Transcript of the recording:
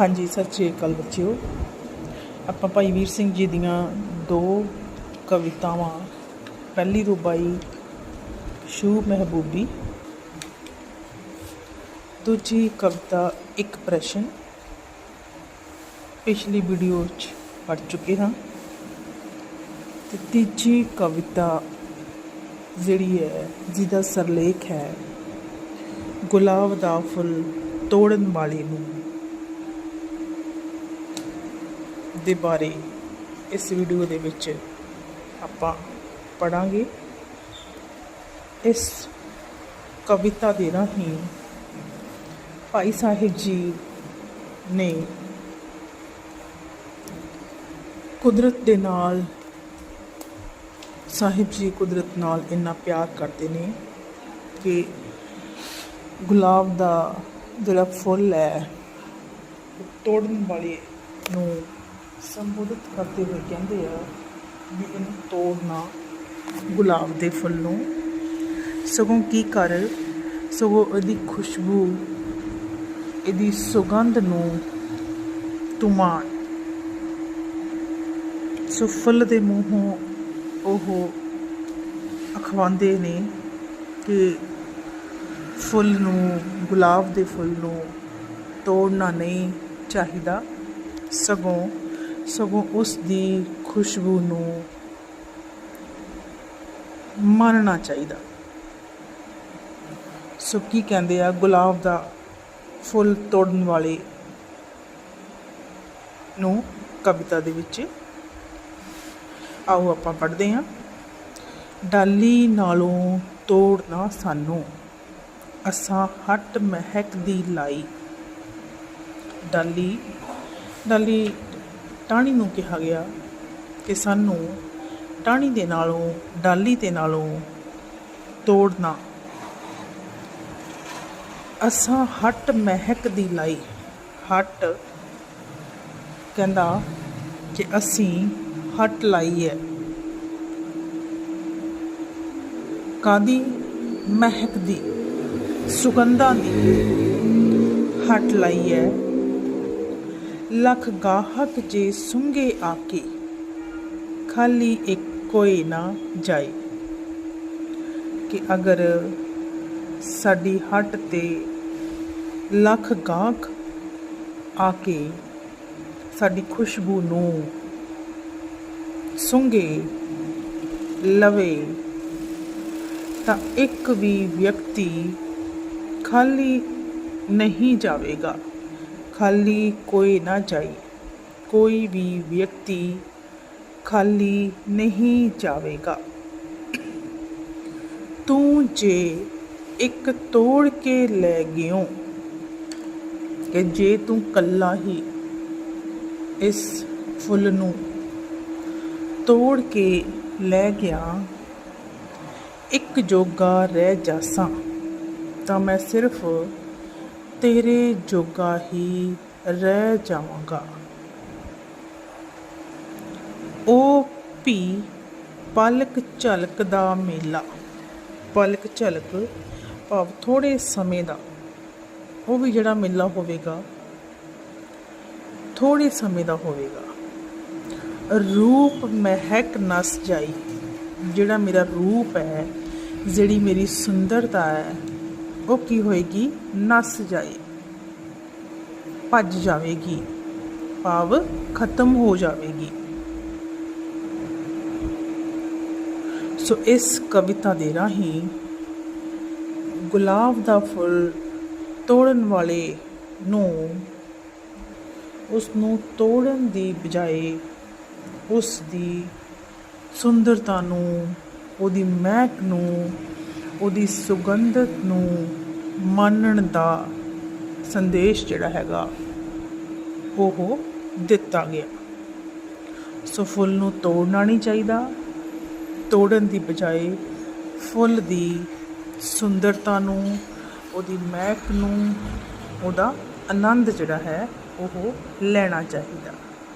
ਹਾਂਜੀ, ਸਤਿ ਸ਼੍ਰੀ ਅਕਾਲ ਬੱਚਿਓ। ਆਪਾਂ ਭਾਈ ਵੀਰ ਸਿੰਘ ਜੀ ਦੀਆਂ ਦੋ ਕਵਿਤਾਵਾਂ, ਪਹਿਲੀ ਰੂਬਾਈ ਸ਼ੂ ਮਹਿਬੂਬੀ, ਦੂਜੀ ਕਵਿਤਾ ਇੱਕ ਪ੍ਰਸ਼ਨ। ਪਿਛਲੀ ਵੀਡੀਓ 'ਚ ਪੜ੍ਹ ਚੁੱਕੇ ਹਾਂ। ਤੇ ਤੀਜੀ ਕਵਿਤਾ ਜਿਹੜੀ ਹੈ, ਜਿਹਦਾ ਸਰਲੇਖ ਹੈ, ਗੁਲਾਬ ਦਾ ਫੁੱਲ ਤੋੜਨ ਵਾਲੇ ਨੂੰ। ਦੇ ਬਾਰੇ ਇਸ ਵੀਡੀਓ ਦੇ ਵਿੱਚ ਆਪਾਂ ਪੜਾਂਗੇ ਇਸ ਕਵਿਤਾ ਦੇ ਰਾਹੀਂ ਭਾਈ ਸਾਹਿਬ ਜੀ ਨੇ ਕੁਦਰਤ ਦੇ ਨਾਲ, ਸਾਹਿਬ ਜੀ ਕੁਦਰਤ ਨਾਲ ਇੰਨਾ ਪਿਆਰ ਕਰਦੇ ਨੇ ਕਿ ਗੁਲਾਬ ਦਾ ਜਿਹੜਾ ਫੁੱਲ ਹੈ ਤੋੜਨ ਵਾਲੇ ਨੂੰ ਸੰਬੋਧਿਤ ਕਰਦੇ ਹੋਏ ਕਹਿੰਦੇ ਆ ਵੀ ਇਹਨੂੰ ਤੋੜਨਾ ਗੁਲਾਬ ਦੇ ਫੁੱਲ। ਨੂੰ ਸਗੋਂ ਕੀ ਕਰ? ਸਗੋਂ ਇਹਦੀ ਖੁਸ਼ਬੂ, ਇਹਦੀ ਸੁਗੰਧ ਨੂੰ ਤੂੰ ਮਾਣ ਸੋ ਫੁੱਲ ਦੇ ਮੂੰਹੋਂ ਉਹ ਅਖਵਾਉਂਦੇ ਨੇ ਕਿ ਫੁੱਲ ਨੂੰ, ਗੁਲਾਬ ਦੇ ਫੁੱਲ ਨੂੰ ਤੋੜਨਾ ਨਹੀਂ ਚਾਹੀਦਾ। ਸਗੋਂ ਸਗੋਂ ਉਸ ਦੀ ਖੁਸ਼ਬੂ ਨੂੰ ਮੰਨਣਾ ਚਾਹੀਦਾ। ਸੋ ਕੀ ਕਹਿੰਦੇ ਆ, ਗੁਲਾਬ ਦਾ ਫੁੱਲ ਤੋੜਨ ਵਾਲੇ ਨੂੰ ਕਵਿਤਾ ਦੇ ਵਿੱਚ। ਆਓ ਆਪਾਂ ਪੜ੍ਹਦੇ ਹਾਂ। ਡਾਲੀ ਨਾਲੋਂ ਤੋੜਨਾ ਸਾਨੂੰ, ਅਸਾਂ ਹੱਟ ਮਹਿਕ ਦੀ ਲਾਈ। ਡਾਲੀ ਡਾਲੀ ਟਾਹਣੀ ਨੂੰ ਕਿਹਾ ਗਿਆ ਕਿ ਸਾਨੂੰ ਟਾਹਣੀ ਦੇ ਨਾਲੋਂ, ਡਾਲੀ ਦੇ ਨਾਲੋਂ ਤੋੜਨਾ। ਅਸਾਂ ਹੱਟ ਮਹਿਕ ਦੀ ਲਾਈ। ਹੱਟ ਕਹਿੰਦਾ ਕਿ ਅਸੀਂ ਹੱਟ ਲਾਈ ਹੈ ਕਾਦੀ? ਮਹਿਕ ਦੀ, ਸੁਗੰਧਾਂ ਦੀ ਹੱਟ ਲਾਈ ਹੈ ਲੱਖ ਗਾਹਕ ਜੇ ਸੁੰਗੇ ਆ ਕੇ ਖਾਲੀ ਇੱਕ ਕੋਈ ਨਾ ਜਾਏ। ਕਿ ਅਗਰ ਸਾਡੀ ਹੱਟ ਤੇ ਲੱਖ ਗਾਹਕ ਆ ਕੇ ਸਾਡੀ ਖੁਸ਼ਬੂ ਨੂੰ ਸੁੰਗੇ ਲਵੇ, ਤਾਂ ਇੱਕ ਵੀ ਵਿਅਕਤੀ ਖਾਲੀ ਨਹੀਂ ਜਾਵੇਗਾ। ਖਾਲੀ ਕੋਈ ਨਾ ਜਾਏ ਕੋਈ ਵੀ ਵਿਅਕਤੀ ਖਾਲੀ ਨਹੀਂ ਜਾਵੇਗਾ। ਤੂੰ ਜੇ ਇੱਕ ਤੋੜ ਕੇ ਲੈ ਗਿਓ ਕਿ ਜੇ ਤੂੰ ਕੱਲਾ ਹੀ ਇਸ ਫੁੱਲ ਨੂੰ ਤੋੜ ਕੇ ਲੈ ਗਿਆ, ਇੱਕ ਜੋਗਾ ਰਹਿ ਜਾਸਾਂ, ਤਾਂ ਮੈਂ ਸਿਰਫ ਤੇਰੇ ਜੋਗਾ ਹੀ ਰਹਿ ਜਾਵਾਂਗਾ। ਉਹ ਵੀ ਪਲਕ ਝਲਕ ਦਾ ਮੇਲਾ। ਪਲਕ ਝਲਕ ਭਾਵ ਥੋੜੇ ਸਮੇਂ ਦਾ। ਉਹ ਵੀ ਜਿਹੜਾ ਮੇਲਾ ਹੋਵੇਗਾ ਥੋੜੇ ਸਮੇਂ ਦਾ ਹੋਵੇਗਾ। ਰੂਪ ਮਹਿਕ ਨਸ ਜਾਈ, ਜਿਹੜਾ ਮੇਰਾ ਰੂਪ ਹੈ, ਜਿਹੜੀ ਮੇਰੀ ਸੁੰਦਰਤਾ ਹੈ ਉਹ ਕੀ ਹੋਏਗੀ? ਨਸ ਜਾਏ, ਭੱਜ ਜਾਵੇਗੀ, ਭਾਵ ਖਤਮ ਹੋ ਜਾਵੇਗੀ। ਸੋ ਇਸ ਕਵਿਤਾ ਦੇ ਰਾਹੀਂ ਗੁਲਾਬ ਦਾ ਫੁੱਲ ਤੋੜਨ ਵਾਲੇ ਨੂੰ ਉਸ ਨੂੰ ਤੋੜਨ ਦੀ ਬਜਾਏ ਉਸ ਦੀ ਸੁੰਦਰਤਾ ਨੂੰ, ਉਹਦੀ ਮਹਿਕ ਨੂੰ ਉਹਦੀ ਸੁਗੰਧਤ ਨੂੰ ਮੰਨਣ ਦਾ ਸੰਦੇਸ਼ ਜਿਹੜਾ ਹੈਗਾ, ਉਹ ਦਿੱਤਾ ਗਿਆ। ਸੋ ਫੁੱਲ ਨੂੰ ਤੋੜਨਾ ਨਹੀਂ ਚਾਹੀਦਾ। ਤੋੜਨ ਦੀ ਬਜਾਏ ਫੁੱਲ ਦੀ ਸੁੰਦਰਤਾ ਨੂੰ, ਉਹਦੀ ਮਹਿਕ ਨੂੰ, ਉਹਦਾ ਆਨੰਦ ਜਿਹੜਾ ਹੈ, ਉਹ ਲੈਣਾ ਚਾਹੀਦਾ।